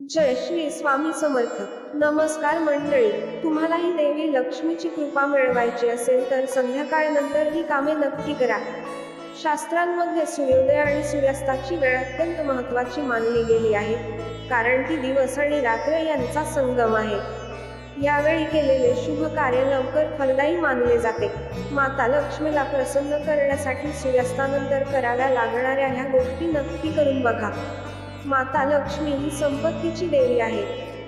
जय श्री स्वामी समर्थ. नमस्कार मंडळी. तुम्हालाही देवी लक्ष्मीची कृपा मिळवायची असेल तर संध्याकाळनंतर ही कामे नक्की करा. शास्त्रांमध्ये सूर्योदय आणि सूर्यास्ताची वेळ अत्यंत महत्वाची मानली गेली आहे. कारण ती दिवस आणि रात्र यांचा संगम आहे. यावेळी केलेले शुभ कार्य लवकर फलदायी मानले जाते. माता लक्ष्मीला प्रसन्न करण्यासाठी सूर्यास्तानंतर कराव्या लागणाऱ्या ह्या गोष्टी नक्की करून बघा. माता लक्ष्मी ही संपत्तीची देवी आहे.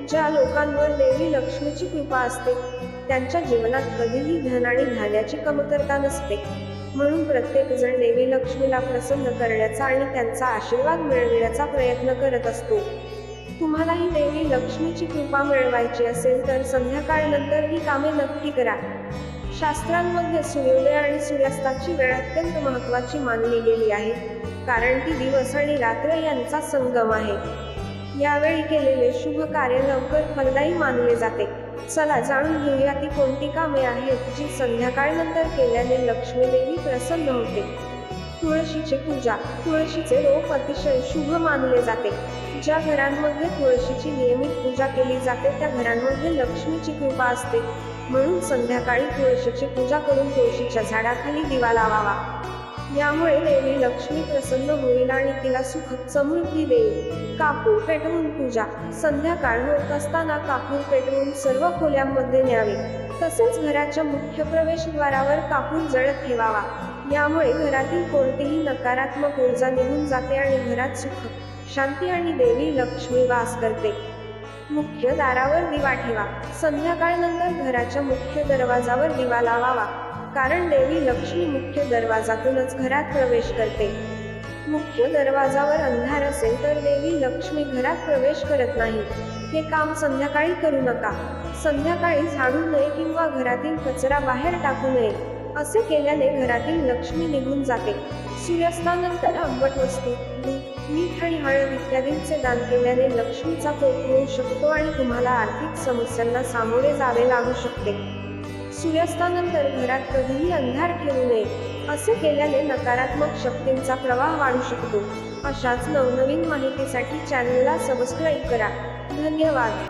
ज्या लोकांवर देवी लक्ष्मीची कृपा असते त्यांच्या जीवनात कधीही धन आणि धान्याची कमतरता नसते. म्हणून प्रत्येक जण देवी लक्ष्मीला प्रसन्न करण्याचा आणि त्यांचा आशीर्वाद मिळविण्याचा प्रयत्न करत असतो. तुम्हालाही देवी लक्ष्मीची कृपा मिळवायची असेल तर संध्याकाळनंतर ही कामे नक्की करा. शास्त्रांमध्ये सूर्योदय आणि सूर्यास्ताची वेळ अत्यंत महत्वाची मानली गेली आहे कारण ती दिवस आणि रात्र यांचा संगम आहे. यावेळी केलेले शुभ कार्य लवकर फलदायी मानले जाते. चला जाणून घेऊया ती कोणती कामे आहेत जी संध्याकाळनंतर केल्याने लक्ष्मी देवी प्रसन्न होते. तुळशीची पूजा तुळशीचे रोप अतिशय शुभ मानले जाते. ज्या घरांमध्ये तुळशीची नियमित पूजा केली जाते त्या घरांमध्ये लक्ष्मीची कृपा असते. म्हणून संध्याकाळी तुळशीची पूजा करून तुळशीच्या झाडाखाली दिवा लावावा. यामुळे देवी लक्ष्मी प्रसन्न होईल आणि तिला सुख समृद्धी देईल. कापूर पेटवून पूजा. संध्याकाळ होत असताना कापूर पेटवून सर्व खोल्यांमध्ये न्यावे. तसेच घराच्या मुख्य प्रवेशद्वारावर कापूर जळत ठेवावा. यामुळे घरातील कोणतीही नकारात्मक ऊर्जा निघून जाते आणि घरात सुख शांती आणि देवी लक्ष्मी वास करते. मुख्य दारावर दिवा ठेवा. संध्याकाळनंतर घराच्या मुख्य दरवाजावर दिवा लावावा. कारण देवी लक्ष्मी मुख्य दरवाजातूनच घरात प्रवेश करते. मुख्य दरवाजावर अंधार असेल तर देवी लक्ष्मी घरात प्रवेश करत नाही. हे काम संध्याकाळी करू नका. संध्याकाळी झाडू नये किंवा घरातील कचरा बाहेर टाकू नये. असे केल्याने घरातील लक्ष्मी निघून जाते. सूर्यास्तानंतर आंबट वस्तू दूध मीठ आणि हळद इत्यादींचे दान केल्याने लक्ष्मीचा कोप होऊ शकतो आणि तुम्हाला आर्थिक समस्यांना सामोरे जावे लागू शकते. सूर्यास्तानंतर घरात कधीही अंधार ठेवू नये असे केल्याने नकारात्मक शक्तींचा प्रवाह वाढू शकतो. अशाच नवनवीन माहितीसाठी चॅनलला सबस्क्राईब करा. धन्यवाद.